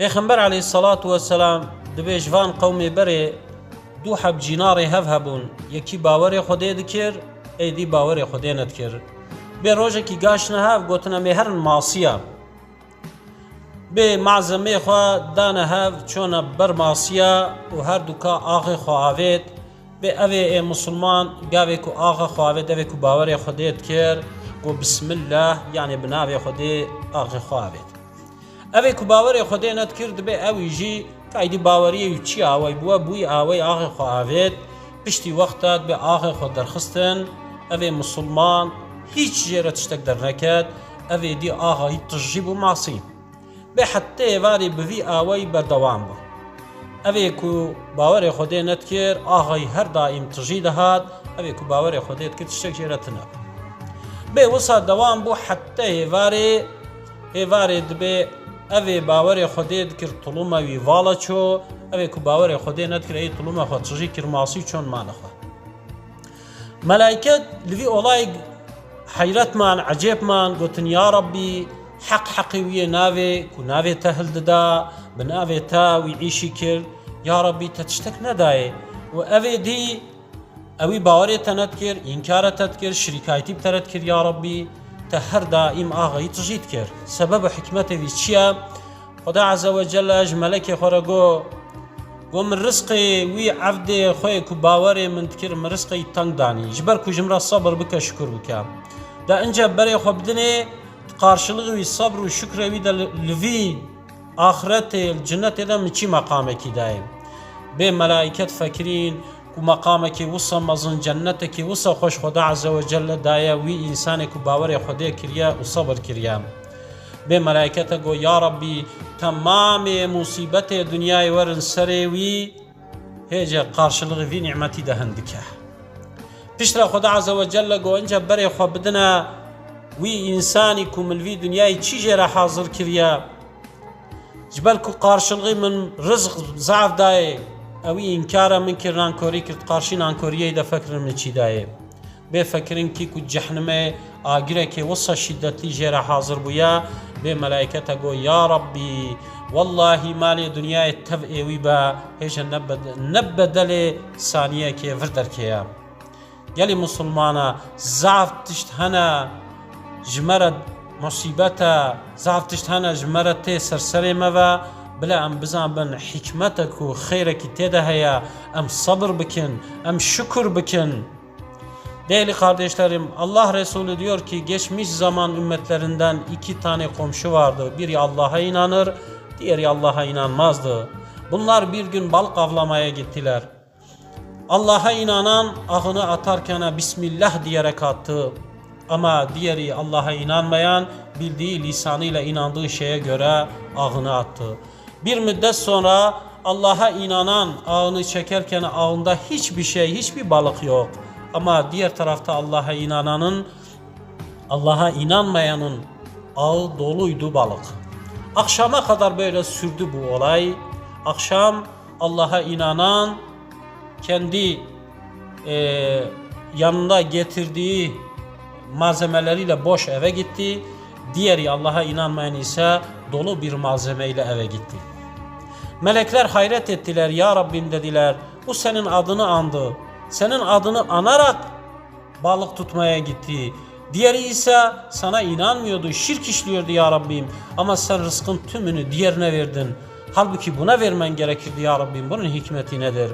پێخمبەر عليه سەڵات وەسەلام دەبێ ژوان قەومێ بەرێ دوو حەب جیناڕێ هەف هەبوون یەکی باوەڕێ خودێ دکرد ئەیدی باوەڕێ خودێ نەتکرد بێ ڕۆژێکی گاشنە هاف گوتنە مێ هەرن ماسیە بێ مازەمێ خوا دانە هەف چۆنە بەر ماسیە و هەردووکە ئاغی خواوێت بێ ئەوێ ئێ مسلمان گاوێک و ئاغا خواوێت دەوێک و باوەڕێ خودێت کرد گۆ بسم الله یعنی بناوێ خودێ ئاغی خواوێت ئەوێ کو باوەڕێ خودێ نەتکرد بێ ئەویژی کایدی باوەریە و چی ئاوای بووە بووی ئاوەی ئاغی خواوێت پشتی وەختات بێ ئاغی خۆ دەرخستن ئەوێ مسلمان هیچ ژێرە تشتێک دەرنەکەت ئەوێ دی ئاغا هیچ تژی بوو ماسی بێ حتى ێواری بڤی ئاوەی بەردەوام بوو ئەوێ کو باوەڕێ خودێ نەتکرد ئاغی هەر دائیم تژی دەهات ئەوێ کو باوەڕێ خودێت کرد شتێک ژێرەتنە بێ وسا دەوام بوو حتى هێوارێ هێوارێ دبێ ئەوێ باوەڕێ خودێت کرد تڵومەوی ڤاڵە چۆ ئەوێ کو باوەڕێ خودێ نەتکرێت تڵومە خۆ تژی کرماسی چۆن مانەخوا مەلایکت لوی ئۆڵای حەیرەتمان عجێبمان گوتن یا ڕەبی حەق حەقی ویە ناوێ و ناوێتە هەلدەدا بناوێتە وی ئیشی کرد یا ڕەبی تە شتێک نەدایێ و ئەوێ دی ئەوی باوەڕێتە نەت کرد ئینکارەتت کرد شریکایتی بتەرەت کرد یا ڕەبی تە هەردا ئیم ئاغایی تژیت کرد سبب بە حکمەتەوی چییە؟ خدا عزەوە جەلەش مەلەکێ خۆرەگۆ گۆ من ڕسقی وی عەفدێ خۆیەک و باوەڕێ من کرد من ڕسقی تەنگدانی ji ber ku ji min re sabr bike şükür bike da ince berê xwe bidinê qarşılığı wî sabr û şükrê wî de li vî axiretê cinnetê de min çi meqamekî daye bê melaiket fekirîn ku meqamekî wisa mezin cennetekî wisa xweş xweda عزه وجل daye wî însanê ku bawerê xwedê kiriye û sabr kiriye bê melekete got ya Rabbî temamê musîbetê dunyayê werin serê wî hêce qarşılığı vî nimetî de hin dike piştre xweda عزه وجل got ince berê xwe bidine wî însanî ku min vî dunyayê çî jê re hazir kiriye ji ber ku qarşılığı min rizq zaaf daye ئەوی ئینکارە من کرد نانکۆری کرد قارشی نانکۆریەی دەفەکرن من چی دایێ بێ فەکرین کی و جەحنمێ ئاگرێکی وسە شیدەتی ژێرە حاضر بووە بێ مەلایکەتە گۆ یا ڕەبی واللهی مالی دنیای تەv ئێوی بە هێژە نەبەدەلێ سانیەکێ ور دەرکەیە گەلی مسلمانە زاف تشت هەنە ژمەرە مصیبەتە زاف تشت هەنە ژمەرە تێ سەرسەرێمەوە بلا ئەم بزان بن حکمتك و خێرەکی تێدا هەیە ئەم سەبر بکن ئەم şükür بکن Değerli kardeşlerim Allah Resulü diyor ki geçmiş zaman ümmetlerinden iki tane komşu vardı. Biri Allah'a inanır, diğeri Allah'a inanmazdı. Bunlar bir gün balık avlamaya gittiler. Allah'a inanan ahını atarken Bismillah diyerek attı. Ama diğeri Allah'a inanmayan bildiği lisanıyla inandığı şeye göre ağını attı. Bir müddet sonra Allah'a inanan ağını çekerken ağında hiçbir şey, hiçbir balık yok. Ama diğer tarafta Allah'a inananın, Allah'a inanmayanın ağı doluydu balık. Akşama kadar böyle sürdü bu olay. Akşam Allah'a inanan kendi e, yanında getirdiği malzemeleriyle boş eve gitti. Diğeri Allah'a inanmayan ise dolu bir malzemeyle eve gitti. Melekler hayret ettiler. Ya Rabbim dediler. Bu senin adını andı. Senin adını anarak balık tutmaya gitti. Diğeri ise sana inanmıyordu, şirk işliyordu ya Rabbim. Ama sen rızkın tümünü diğerine verdin. Halbuki buna vermen gerekirdi ya Rabbim. Bunun hikmeti nedir?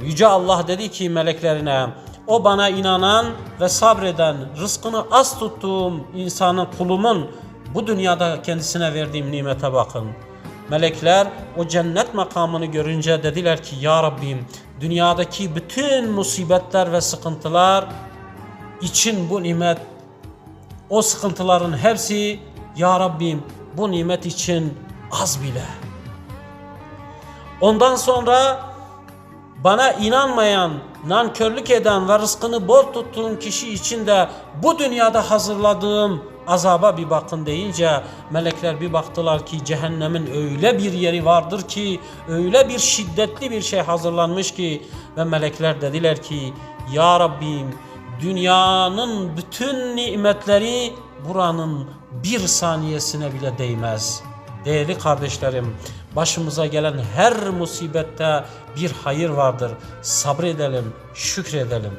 Yüce Allah dedi ki meleklerine, o bana inanan ve sabreden, rızkını az tuttuğum insanın, kulumun bu dünyada kendisine verdiğim nimete bakın. Melekler o cennet makamını görünce dediler ki Ya Rabbim dünyadaki bütün musibetler ve sıkıntılar için bu nimet o sıkıntıların hepsi Ya Rabbim bu nimet için az bile. Ondan sonra bana inanmayan, nankörlük eden ve rızkını bol tuttuğum kişi için de bu dünyada hazırladığım azaba bir bakın deyince melekler bir baktılar ki cehennemin öyle bir yeri vardır ki öyle bir şiddetli bir şey hazırlanmış ki ve melekler dediler ki Ya Rabbim dünyanın bütün nimetleri buranın bir saniyesine bile değmez. Değerli kardeşlerim Başımıza gelen her musibette bir hayır vardır. Sabredelim, şükredelim.